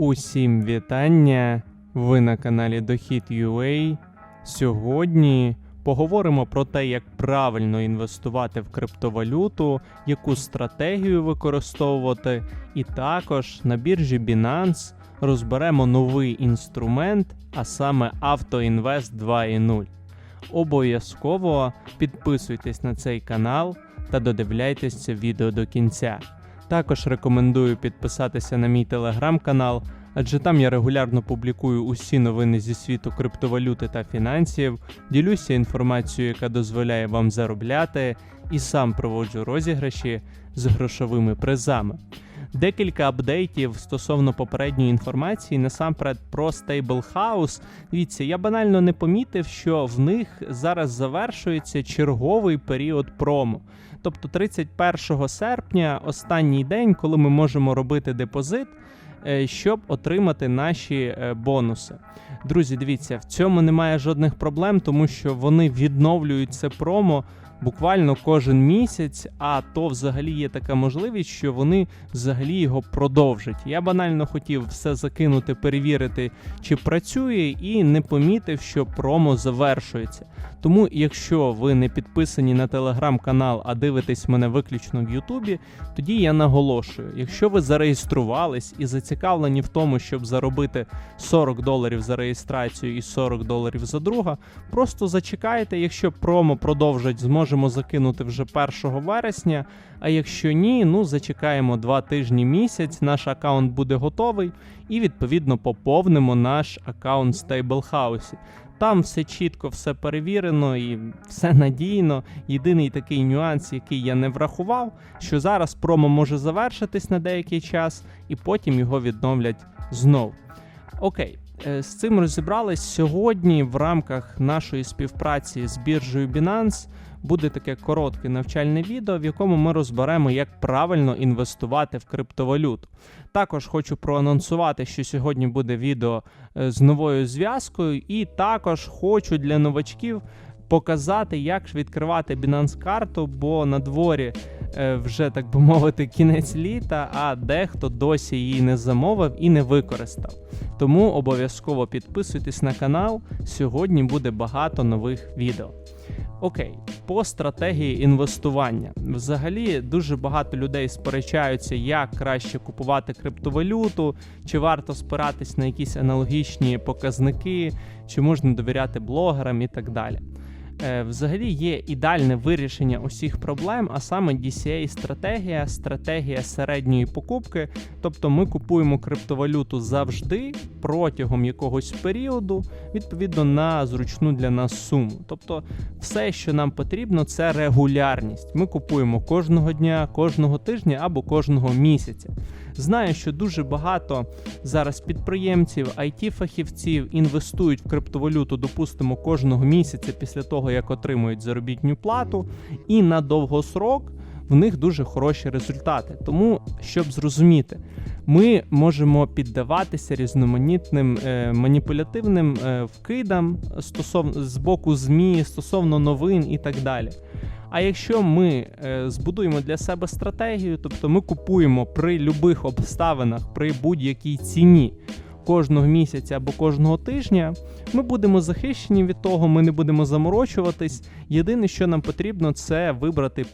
Усім вітання! Ви на каналі Дохід.ua. Сьогодні поговоримо про те, як правильно інвестувати в криптовалюту, яку стратегію використовувати, і також на біржі Binance розберемо новий інструмент, а саме AutoInvest 2.0. Обов'язково підписуйтесь на цей канал та додивляйтесь це відео до кінця. Також рекомендую підписатися на мій телеграм-канал, адже там я регулярно публікую усі новини зі світу криптовалюти та фінансів, ділюся інформацією, яка дозволяє вам заробляти, і сам проводжу розіграші з грошовими призами. Декілька апдейтів стосовно попередньої інформації, насамперед про Stable House. Дивіться, я банально не помітив, що в них зараз завершується черговий період промо. Тобто 31 серпня, останній день, коли ми можемо робити депозит, е, щоб отримати наші е, бонуси. Друзі, дивіться, в цьому немає жодних проблем, тому що вони відновлюють це промо буквально кожен місяць, а то взагалі є така можливість, що вони взагалі його продовжать. Я банально хотів все закинути, перевірити, чи працює, і не помітив, що промо завершується. Тому, якщо ви не підписані на телеграм-канал, а дивитесь мене виключно в Ютубі, тоді я наголошую: якщо ви зареєструвались і зацікавлені в тому, щоб заробити 40 доларів за реєстрацію і 40 доларів за друга, просто зачекайте, якщо промо продовжать, зможемо закинути вже 1 вересня. А якщо ні, ну зачекаємо 2 тижні місяць, наш аккаунт буде готовий, і відповідно поповнимо наш аккаунт в Stable Там все чітко, все перевірено і все надійно. Єдиний такий нюанс, який я не врахував, що зараз промо може завершитись на деякий час, і потім його відновлять знов. Окей, е, з цим розібрались сьогодні в рамках нашої співпраці з біржею Binance буде таке коротке навчальне відео, в якому ми розберемо, як правильно інвестувати в криптовалюту. Також хочу проанонсувати, що сьогодні буде відео е, з новою зв'язкою, і також хочу для новачків показати, як відкривати Binance карту, бо на дворі е, вже так би мовити кінець літа, а дехто досі її не замовив і не використав. Тому обов'язково підписуйтесь на канал. Сьогодні буде багато нових відео. Окей, по стратегії інвестування. Взагалі дуже багато людей сперечаються, як краще купувати криптовалюту, чи варто спиратись на якісь аналогічні показники, чи можна довіряти блогерам і так далі. Е, взагалі є ідеальне вирішення усіх проблем, а саме DCA-стратегія, стратегія середньої покупки. Тобто ми купуємо криптовалюту завжди протягом якогось періоду, відповідно на зручну для нас суму. Тобто, все, що нам потрібно, це регулярність. Ми купуємо кожного дня, кожного тижня або кожного місяця. Знаю, що дуже багато зараз підприємців, it фахівців інвестують в криптовалюту, допустимо, кожного місяця після того, як отримують заробітню плату, і на довгосрок в них дуже хороші результати. Тому, щоб зрозуміти, ми можемо піддаватися різноманітним е, маніпулятивним е, вкидам стосовно з боку ЗМІ, стосовно новин і так далі. А якщо ми е, збудуємо для себе стратегію, тобто ми купуємо при любих обставинах, при будь-якій ціні кожного місяця або кожного тижня, ми будемо захищені від того, ми не будемо заморочуватись. Єдине, що нам потрібно, це вибрати,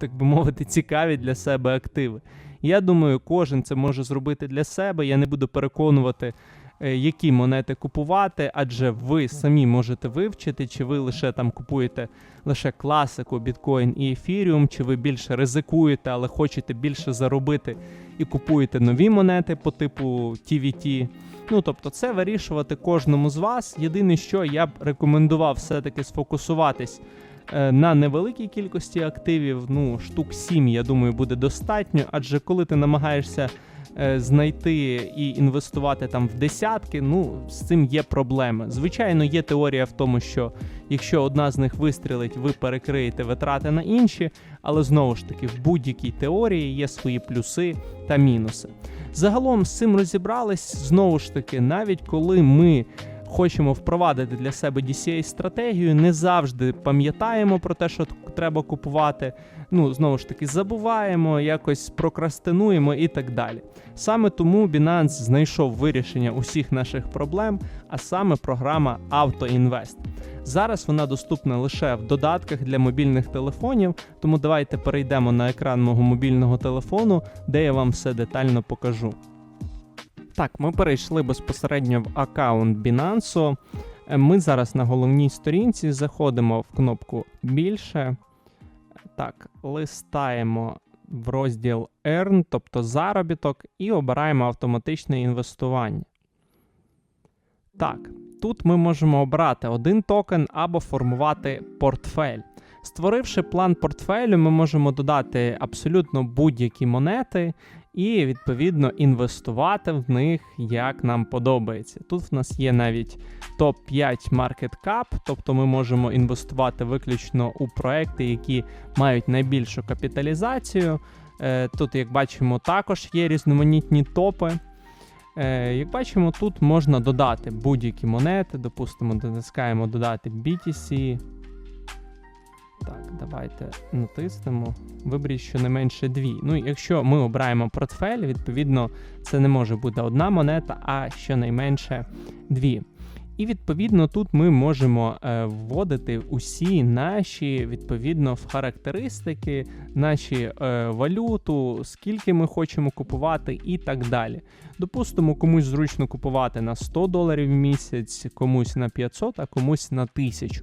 так би мовити, цікаві для себе активи. Я думаю, кожен це може зробити для себе. Я не буду переконувати. Е, які монети купувати, адже ви самі можете вивчити, чи ви лише там купуєте лише класику, біткоін і ефіріум, чи ви більше ризикуєте, але хочете більше заробити і купуєте нові монети по типу TVT. Ну, тобто, це вирішувати кожному з вас. Єдине, що я б рекомендував все-таки сфокусуватись. Е, на невеликій кількості активів, ну штук 7, я думаю, буде достатньо, адже коли ти намагаєшся Е, знайти і інвестувати там в десятки, ну з цим є проблеми. Звичайно, є теорія в тому, що якщо одна з них вистрілить, ви перекриєте витрати на інші, але знову ж таки в будь-якій теорії є свої плюси та мінуси. Загалом з цим розібрались знову ж таки, навіть коли ми хочемо впровадити для себе DCA-стратегію, не завжди пам'ятаємо про те, що треба купувати. Ну, знову ж таки, забуваємо, якось прокрастинуємо і так далі. Саме тому Binance знайшов вирішення усіх наших проблем, а саме програма AutoInvest. Зараз вона доступна лише в додатках для мобільних телефонів, тому давайте перейдемо на екран мого мобільного телефону, де я вам все детально покажу. Так, ми перейшли безпосередньо в аккаунт Binance. Е, Ми зараз на головній сторінці заходимо в кнопку Більше. Так, листаємо в розділ Earn, тобто заробіток, і обираємо автоматичне інвестування. Так, тут ми можемо обрати один токен або формувати портфель. Створивши план портфелю, ми можемо додати абсолютно будь-які монети і відповідно інвестувати в них як нам подобається. Тут в нас є навіть топ-5 market cap, тобто ми можемо інвестувати виключно у проекти, які мають найбільшу капіталізацію. Е, Тут, як бачимо, також є різноманітні топи. Е, Як бачимо, тут можна додати будь-які монети. Допустимо, натискаємо додати BTC. Так, давайте натиснемо. Виберіть щонайменше дві. Ну, якщо ми обираємо портфель, відповідно, це не може бути одна монета, а щонайменше дві. І відповідно тут ми можемо е, вводити усі наші відповідно характеристики, наші е, валюту, скільки ми хочемо купувати і так далі. Допустимо, комусь зручно купувати на 100 доларів в місяць, комусь на 500, а комусь на 1000.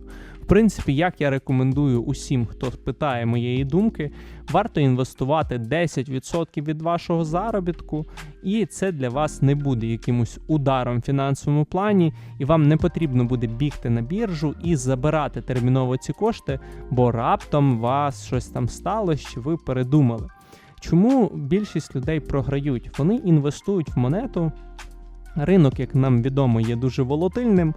Принципі, як я рекомендую усім, хто питає моєї думки, варто інвестувати 10% від вашого заробітку, і це для вас не буде якимось ударом в фінансовому плані, і вам не потрібно буде бігти на біржу і забирати терміново ці кошти, бо раптом вас щось там сталося, чи ви передумали. Чому більшість людей програють? Вони інвестують в монету. Ринок, як нам відомо, є дуже волатильним.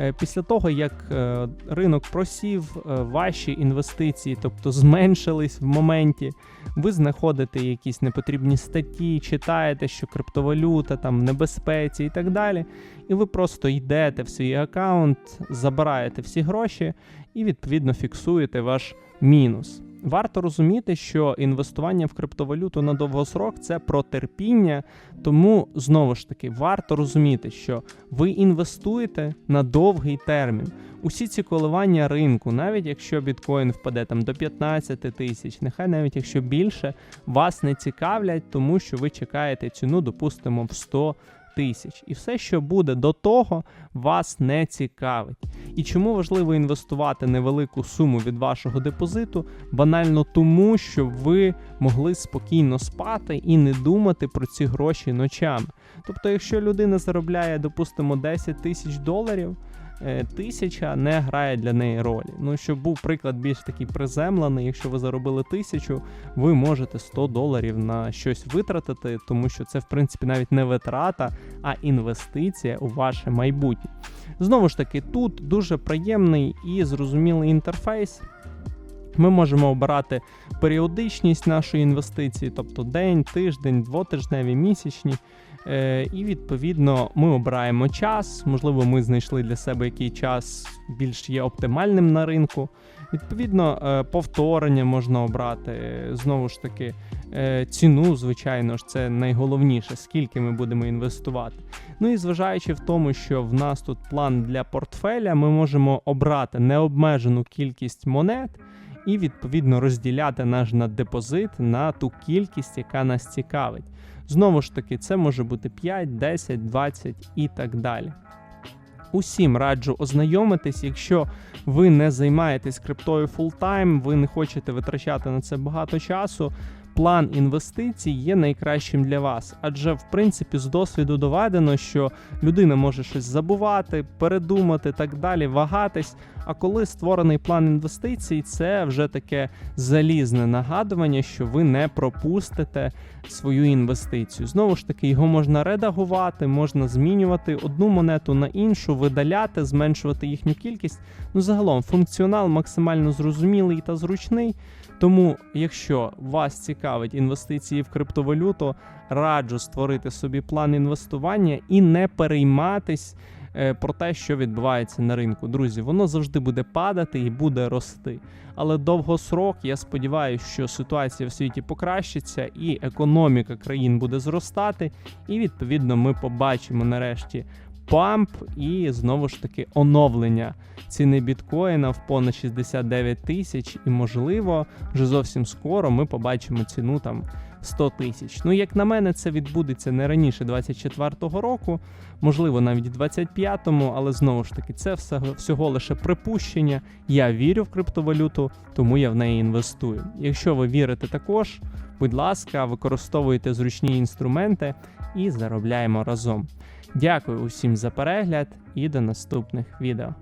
Е, Після того, як е, ринок просів, е, ваші інвестиції, тобто зменшились в моменті, ви знаходите якісь непотрібні статті, читаєте, що криптовалюта там в небезпеці і так далі. І ви просто йдете в свій аккаунт, забираєте всі гроші і відповідно фіксуєте ваш мінус. Варто розуміти, що інвестування в криптовалюту на довгосрок це про терпіння, тому знову ж таки варто розуміти, що ви інвестуєте на довгий термін. Усі ці коливання ринку, навіть якщо біткоін впаде там до 15 тисяч, нехай навіть якщо більше, вас не цікавлять, тому що ви чекаєте ціну, допустимо, в 100 тисяч. І все, що буде до того, вас не цікавить. І чому важливо інвестувати невелику суму від вашого депозиту? Банально тому, щоб ви могли спокійно спати і не думати про ці гроші ночами. Тобто, якщо людина заробляє, допустимо, 10 тисяч доларів. Е, Тисяча не грає для неї ролі. Ну, щоб був приклад більш такий приземлений, якщо ви заробили тисячу, ви можете 100 доларів на щось витратити, тому що це, в принципі, навіть не витрата, а інвестиція у ваше майбутнє. Знову ж таки, тут дуже приємний і зрозумілий інтерфейс. Ми можемо обирати періодичність нашої інвестиції, тобто день, тиждень, двотижневі, місячні. Е, і відповідно ми обираємо час. Можливо, ми знайшли для себе який час більш є оптимальним на ринку. Відповідно, е, повторення можна обрати. Знову ж таки, е, ціну, звичайно ж, це найголовніше, скільки ми будемо інвестувати. Ну і зважаючи в тому, що в нас тут план для портфеля, ми можемо обрати необмежену кількість монет і відповідно розділяти наш на депозит на ту кількість, яка нас цікавить. Знову ж таки, це може бути 5, 10, 20 і так далі. Усім раджу ознайомитись, якщо ви не займаєтесь криптою фултайм, ви не хочете витрачати на це багато часу. План інвестицій є найкращим для вас, адже в принципі з досвіду доведено, що людина може щось забувати, передумати так далі, вагатись. А коли створений план інвестицій, це вже таке залізне нагадування, що ви не пропустите свою інвестицію. Знову ж таки, його можна редагувати, можна змінювати одну монету на іншу, видаляти, зменшувати їхню кількість. Ну загалом функціонал максимально зрозумілий та зручний. Тому, якщо вас цікавить інвестиції в криптовалюту, раджу створити собі план інвестування і не перейматись про те, що відбувається на ринку. Друзі, воно завжди буде падати і буде рости. Але довгосрок, я сподіваюся, що ситуація в світі покращиться і економіка країн буде зростати, і відповідно ми побачимо нарешті памп і знову ж таки оновлення ціни біткоїна в понад 69 тисяч, і можливо, вже зовсім скоро ми побачимо ціну там 100 тисяч. Ну, як на мене, це відбудеться не раніше 24-го року, можливо, навіть 25-му, але знову ж таки, це все, всього лише припущення. Я вірю в криптовалюту, тому я в неї інвестую. Якщо ви вірите також, будь ласка, використовуйте зручні інструменти і заробляємо разом. Дякую усім за перегляд і до наступних відео.